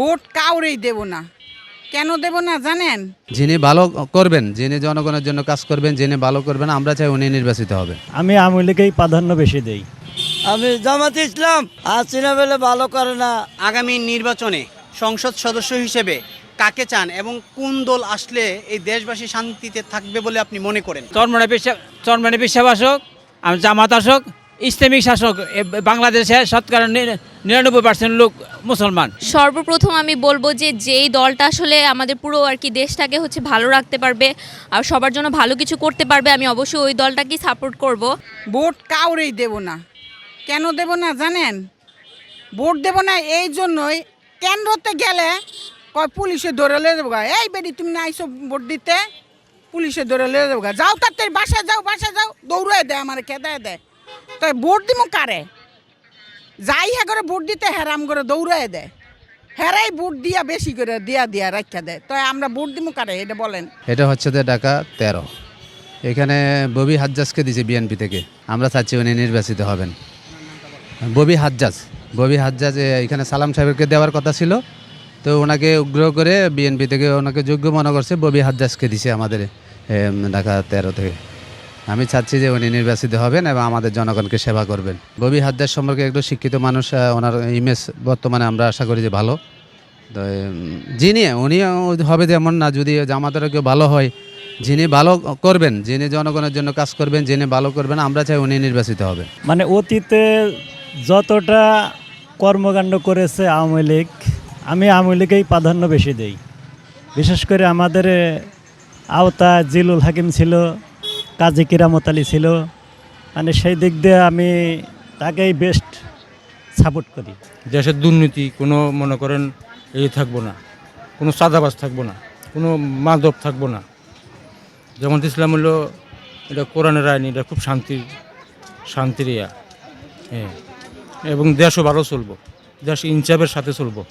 Vote কাউরেই দেব না। কেন দেব না জানেন? যিনি ভালো করবেন যিনি জনগণের জন্য কাজ করবেন যিনি ভালো করবেন আমরা চাই উনি নির্বাচিত হবে আমি আওয়ামী লীগেই প্রাধান্য বেশি দেই। আমি জামাত ইসলাম হাসিনা বেলে ভালো করে না। আগামী নির্বাচনে সংসদ সদস্য হিসেবে কাকে চান এবং কোন দল আসলে এই দেশবাসী শান্তিতে থাকবে বলে আপনি মনে করেন? চরমনে পেশা চরমনে পেশাব আসক আমি জামাত আসক ইসলামিক শাসক বাংলাদেশে শতকরা নিরানব্বই পার্সেন্ট লোক মুসলমান। সর্বপ্রথম আমি বলব যে যেই দলটা আসলে আমাদের পুরো আর কি দেশটাকে হচ্ছে ভালো রাখতে পারবে আর সবার জন্য ভালো কিছু করতে পারবে আমি অবশ্যই ওই দলটাকেই সাপোর্ট করব। ভোট কাউরেই দেব না। কেন দেব না জানেন? ভোট দেব না এই জন্যই কেন্দ্রতে গেলে কয় পুলিশে ধরে লে দেবো গা। এই বেডি তুমি না আইসো ভোট দিতে? পুলিশে ধরে লে দেবো গা। যাও তার বাসায় যাও বাসায় যাও। দৌড়ায় দেয় আমার খেদায় দেয়। তাই ভোট দিব কারে যাই হ্যাঁ করে ভোট দিতে হেরাম করে দৌড়ায় দেয় হেরাই ভোট দিয়া বেশি করে দিয়া দিয়া রাখা দেয় তাই আমরা ভোট দিব কারে এটা বলেন। এটা হচ্ছে যে ঢাকা তেরো। এখানে ববি হাজ্জাজকে দিয়েছে বিএনপি থেকে। আমরা চাচ্ছি উনি নির্বাচিত হবেন। ববি হাজ্জাজ। ববি হাজ্জাজ এখানে সালাম সাহেবকে দেওয়ার কথা ছিল। তো ওনাকে উগ্র করে বিএনপি থেকে ওনাকে যোগ্য মনে করছে ববি হাজ্জাজকে দিছে আমাদের ঢাকা তেরো থেকে। আমি চাচ্ছি যে উনি নির্বাচিত হবেন এবং আমাদের জনগণকে সেবা করবেন। ববি হাজ্জাজ সম্পর্কে একটু শিক্ষিত মানুষ ওনার ইমেজ বর্তমানে আমরা আশা করি যে ভালো। তো যিনি উনি হবে যেমন না, যদি জামাতেরও কেউ ভালো হয়, যিনি ভালো করবেন, যিনি জনগণের জন্য কাজ করবেন, যিনি ভালো করবেন, আমরা চাই উনি নির্বাচিত হবে মানে অতীতে যতটা কর্মকাণ্ড করেছে আওয়ামী লীগ, আমি আওয়ামী লীগেই প্রাধান্য বেশি দেই। বিশেষ করে আমাদের আওতা জিলুল হাকিম ছিল কাজী কিরামত আলী ছিল। মানে সেই দিক দিয়ে আমি তাকেই বেস্ট সাপোর্ট করি। দেশের দুর্নীতি কোনো মনে করেন এই থাকব না, কোনো সাদাবাজ থাকব না, কোনো মাদক থাকব না। যেমন ইসলাম হলো, এটা কোরআনের আইন, এটা খুব শান্তির শান্তির ইয়া। হ্যাঁ এবং দেশও ভালো চলবো, দেশ ইনসাফের সাথে চলবো।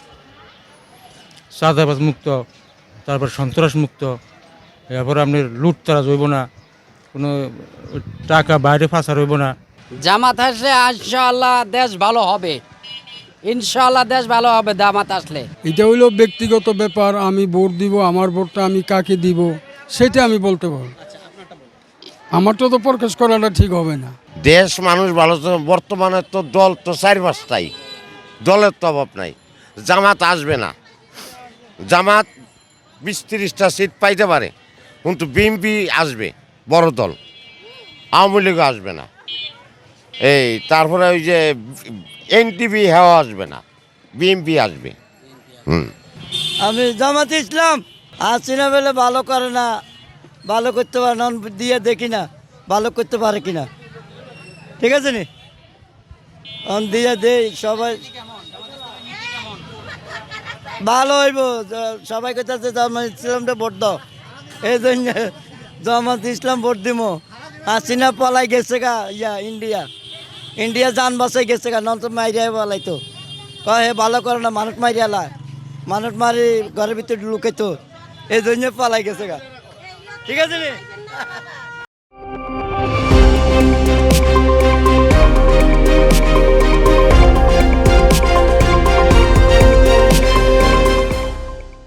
সাদাবাজ মুক্ত, তারপর সন্ত্রাস মুক্ত, এরপর আপনার লুটতারা হইব না। কোনো টাকা বাইরে ফাঁসা রইব না। জামাত আসলে ইনশাআল্লাহ দেশ ভালো হবে। ইনশাআল্লাহ দেশ ভালো হবে জামাত আসলে। এটা হইল ব্যক্তিগত ব্যাপার আমি ভোট দিব আমার ভোটটা আমি কাকে দিব সেটা আমি বলতে পারব। আমারটা তো তো প্রকাশ করাটা ঠিক হবে না। দেশ মানুষ ভালো বর্তমানে তো দল তো চার পাঁচটাই দলের তো অভাব নাই। জামাত আসবে না। জামাত বিশ তিরিশটা সিট পাইতে পারে কিন্তু বিএমপি আসবে। বড় দল। আওয়ামী লীগও আসবে না। এই, তারপরে ওই যে এনটিভি হেওয়া আসবে না। বিএমপি আসবে। হুম। আমি জামাত ইসলাম হাসিনা বেলে ভালো করে না, ভালো করতে পারে নন দিয়ে দেখি না, ভালো করতে পারে কিনা ঠিক আছে নি? অন দিয়ে দেই, সবাই। ভালো হইব সবাই জামাত ইসলামটা ভোট দাও। এই জন্য জামাত ইসলাম ভোট দিব হাসিনা পলাই গেছে গা, ইয়া, ইন্ডিয়া। ইন্ডিয়া যান বাসাই গেছে গা নন্ত মাইরিয়া পালাই তো। কয় হে, ভালো করে না, মানুষ মাইরিয়ালা মানুষ মারি ঘরের ভিতরে লুকাইতো। এই জন্য পালাই গেছে গা। ঠিক আছে